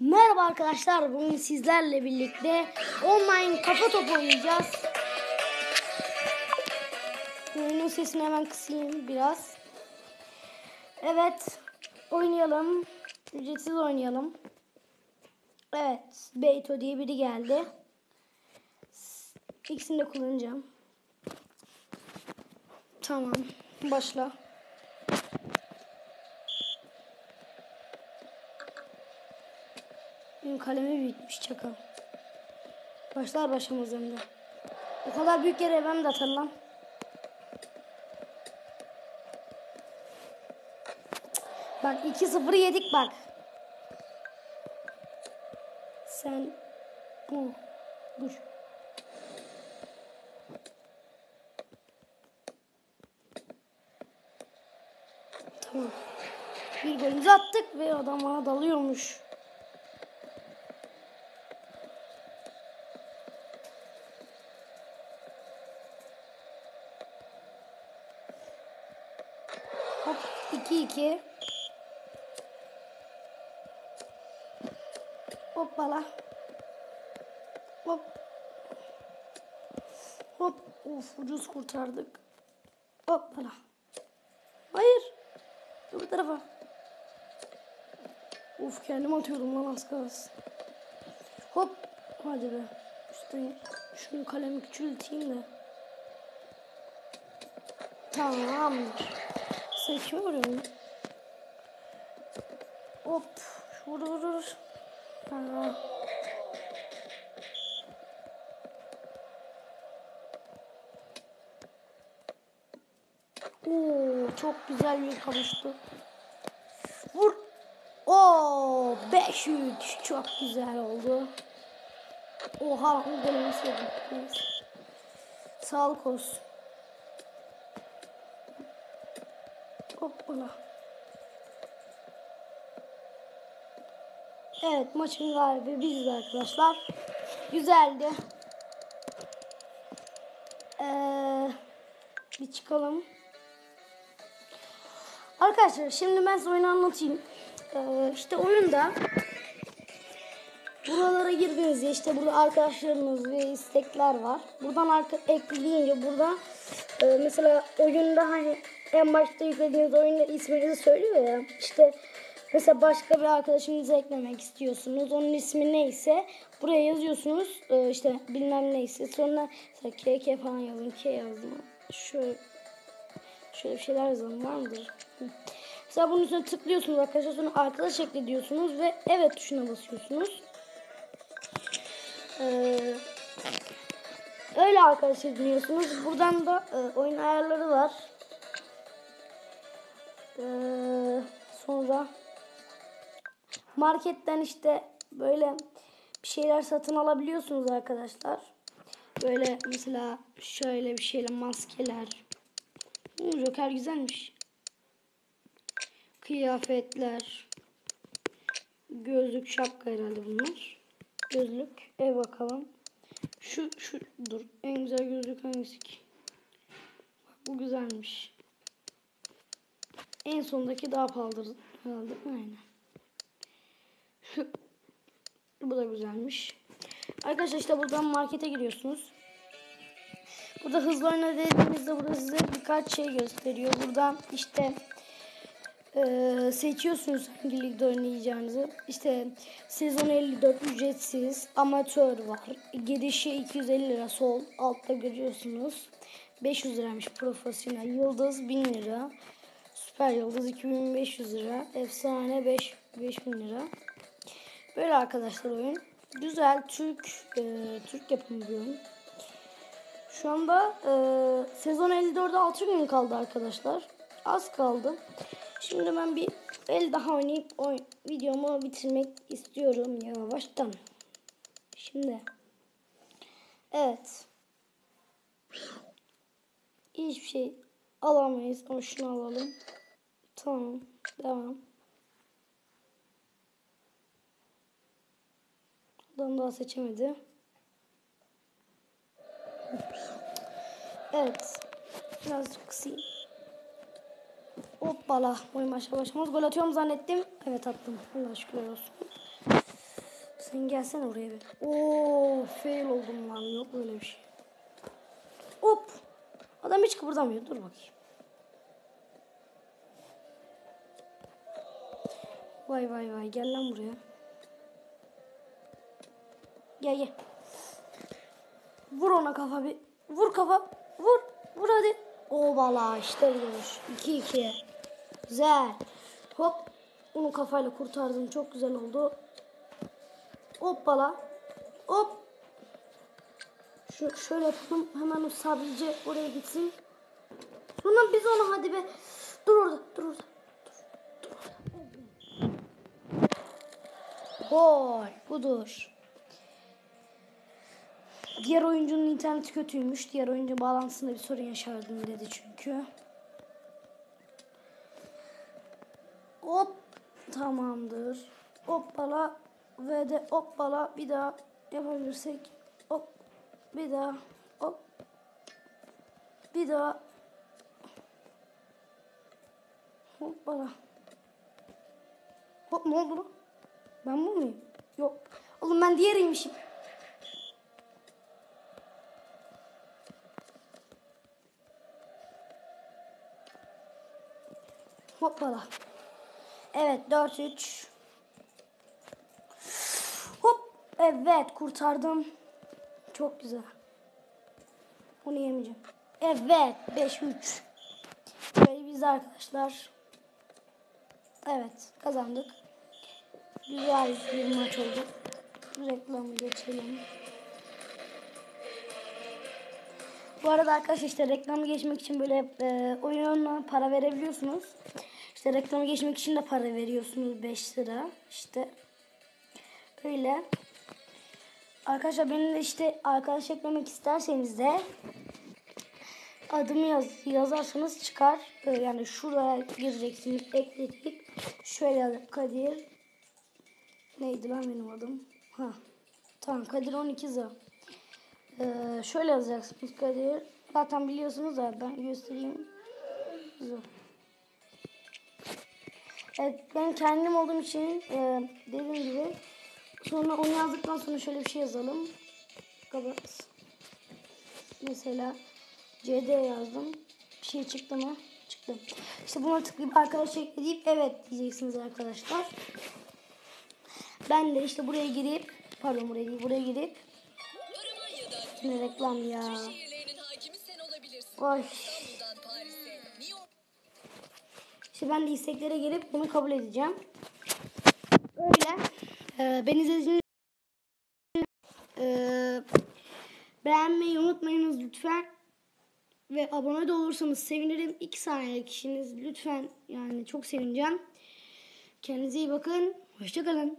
Merhaba arkadaşlar. Bugün sizlerle birlikte online kafa topu oynayacağız. Oyunun sesini hemen kısayım biraz. Evet. Oynayalım. Ücretsiz oynayalım. Evet. Beyto diye biri geldi. İkisini de kullanacağım. Tamam. Başla. Benim kalemi büyütmüş çakal. Başlar başlamaz hem de. O kadar büyük yere ben de atar lan. Bak 2-0 yedik bak. Sen bu dur. Tamam. Bir golümüzü attık ve adam bana dalıyormuş. Hop 2-2. Hoppala. Hop. Hop. Uf ucuz kurtardık. Hoppala. Hayır. Bu tarafa. Uf kendim atıyordum lan az kalsın. Hop. Hadi be. Üstten şunu kalemi küçülteyim de. Tamamdır. Vuruyorsun? Hop. Vur vur vur. Ha. Oo, çok güzel bir kavuştu. Vur. Oo, 5-3. Çok güzel oldu. Oha, golümü sevdim. Neyse. Sağlık olsun. Hoppala. Evet maçın galibi biziz arkadaşlar. Güzeldi. Ee, bir çıkalım. Arkadaşlar şimdi ben size oyunu anlatayım. Ee, işte oyunda girdiğinizde işte burada arkadaşlarınız ve istekler var. Buradan arka ekleyince burada e, mesela oyunda hani en başta yüklediğiniz oyunda isminizi söylüyor ya. İşte mesela başka bir arkadaşınızı eklemek istiyorsunuz. Onun ismi neyse buraya yazıyorsunuz. E, işte bilmem neyse. Sonra mesela KK falan yazın. K yazdım. Şöyle şöyle bir şeyler yazalım var mıdır? Hı. Mesela bunun üstüne tıklıyorsunuz arkadaşlar. Sonra arkadaş ekle diyorsunuz ve evet tuşuna basıyorsunuz. Ee, öyle arkadaş ediniyorsunuz. Buradan da e, oyun ayarları var. Ee, sonra marketten işte böyle bir şeyler satın alabiliyorsunuz arkadaşlar. Böyle mesela şöyle bir şeyle maskeler. Hmm, Joker güzelmiş. Kıyafetler. Gözlük şapka herhalde bunlar. Gözlük. Ev bakalım. Şu şu dur. En güzel gözlük hangisi ki? Bak bu güzelmiş. En sondaki daha pahalıdır herhalde. Aynen. Şu bu da güzelmiş. Arkadaşlar işte buradan markete giriyorsunuz. Burada hızlı oyna dediğimizde burada size birkaç şey gösteriyor. Buradan işte ee, seçiyorsunuz hangi ligde oynayacağınızı. İşte sezon 54 ücretsiz, amatör var. Girişi 250 lira sol altta görüyorsunuz. 500 liraymış profesyonel. Yıldız 1000 lira. Süper Yıldız 2500 lira. Efsane 5 5000 lira. Böyle arkadaşlar oyun. Güzel Türk e, Türk yapımı bir oyun. Şu anda e, sezon 54'e 6 gün kaldı arkadaşlar. Az kaldı. Şimdi ben bir el daha oynayıp oyn videomu bitirmek istiyorum yavaştan. Şimdi. Evet. Hiçbir şey alamayız ama şunu alalım. Tamam. Devam. Adam daha seçemedi. Evet. Birazcık kısayım. Hoppala. Oyun başa başlamaz. Gol atıyorum zannettim. Evet attım. Allah şükürler olsun. Sen gelsene oraya bir. Oo fail oldum lan. Yok böyle bir şey. Hop. Adam hiç kıpırdamıyor. Dur bakayım. Vay vay vay. Gel lan buraya. Gel gel. Vur ona kafa bir. Vur kafa. Vur. Vur hadi. Obala işte budur. 2-2. Güzel. Hop. Onu kafayla kurtardım. Çok güzel oldu. Hoppala. Hop. Şu, şöyle yapalım. Hemen o sabrice oraya gitsin. Sonra biz onu hadi be. Dur orada. Dur orada. Dur, dur orada. Gol. Budur. Diğer oyuncunun interneti kötüymüş. Diğer oyuncu bağlantısında bir sorun yaşardım dedi çünkü. Hop. Tamamdır. Hoppala. Ve de hoppala. Bir daha yapabilirsek. Hop. Bir daha. Hop. Bir daha. Hoppala. Hop ne oldu? Ben bu muyum? Yok. Oğlum ben diğeriymişim. Hoppala. Evet 4-3. Hop. Evet kurtardım. Çok güzel. Bunu yemeyeceğim. Evet 5-3. Böyle biz arkadaşlar. Evet kazandık. Güzel bir maç oldu. Reklamı geçelim. Bu arada arkadaşlar işte reklamı geçmek için böyle e, oyuna para verebiliyorsunuz. İşte reklamı geçmek için de para veriyorsunuz 5 lira. İşte öyle. Arkadaşlar benim de işte arkadaş eklemek isterseniz de adımı yaz, yazarsanız çıkar. Böyle yani şuraya gireceksiniz ekledik. Şöyle yazıp Kadir. Neydi lan benim adım? Ha. Tamam Kadir 12 za. Ee, şöyle yazacaksınız Kadir. Zaten biliyorsunuz da ben göstereyim. Zo. Evet ben kendim olduğum için e, dediğim gibi sonra onu yazdıktan sonra şöyle bir şey yazalım. Kapat. Mesela CD yazdım. Bir şey çıktı mı? Çıktı. İşte buna tıklayıp arkadaş ekleyip evet diyeceksiniz arkadaşlar. Ben de işte buraya girip pardon buraya değil buraya girip ne reklam ya. Oy. İşte ben de isteklere gelip bunu kabul edeceğim. Öyle. Ee, beni izlediğiniz ee, beğenmeyi unutmayınız lütfen. Ve abone de olursanız sevinirim. 2 saniyelik işiniz lütfen yani çok sevineceğim. Kendinize iyi bakın. Hoşçakalın.